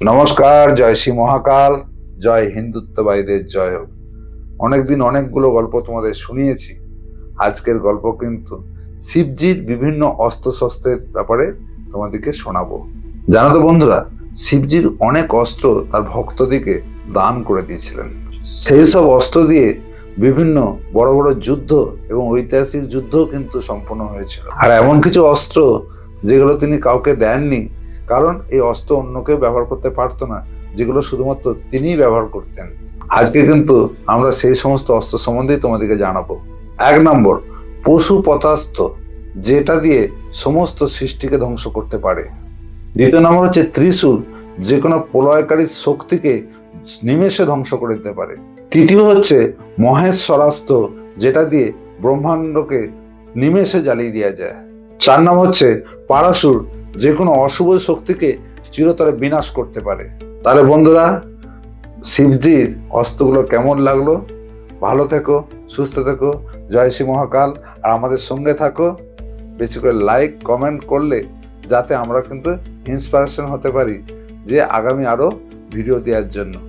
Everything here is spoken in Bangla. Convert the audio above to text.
নমস্কার, জয় শ্রী মহাকাল, জয় হিন্দুত্ববাদীদের জয় হোক। অনেকদিন অনেকগুলো গল্প তোমাদের শুনিয়েছি। আজকের গল্প কিন্তু শিবজির বিভিন্ন অস্ত্র শস্ত্রের ব্যাপারে তোমাদেরকে শোনাবো। জানো তো বন্ধুরা শিবজির অনেক অস্ত্র তার ভক্তদিকে দান করে দিয়েছিলেন। সেই সব অস্ত্র দিয়ে বিভিন্ন বড় বড় যুদ্ধ এবং ঐতিহাসিক যুদ্ধও কিন্তু সম্পন্ন হয়েছিল। আর এমন কিছু অস্ত্র যেগুলো তিনি কাউকে দেননি কারণ এই অস্ত্র অন্য কেউ ব্যবহার করতে পারতো না, যেগুলো শুধুমাত্র তিনিই ব্যবহার করতেন। আজকে কিন্তু আমরা সেই সমস্ত অস্ত্র সম্বন্ধেই তোমাদেরকে জানাব। এক নম্বর, পশু পতাস্ত্র যেটা দিয়ে সমস্ত সৃষ্টিকে ধ্বংস করতে পারে। দ্বিতীয় নম্বর হচ্ছে ত্রিশূল যে কোনো প্রলয়কারী শক্তিকে নিমেষে ধ্বংস করে দিতে পারে। তৃতীয় হচ্ছে মহেশ্বরাস্ত্র, যেটা দিয়ে ব্রহ্মাণ্ডকে নিমেষে জ্বালিয়ে দেওয়া যায়। চার নাম হচ্ছে পারাসুর যে কোনো অশুভ শক্তিকে চিরতরে বিনাশ করতে পারে। তাহলে বন্ধুরা, শিবজির অস্ত্রগুলো কেমন লাগল? ভালো থেকো, সুস্থ থেকো, জয় শ্রী মহাকাল। আর আমাদের সঙ্গে থাকো, বেশি করে লাইক, কমেন্ট করলে যাতে আমরা কিন্তু ইন্সপিরেশন হতে পারি যে আগামী আরও ভিডিও দেওয়ার জন্য।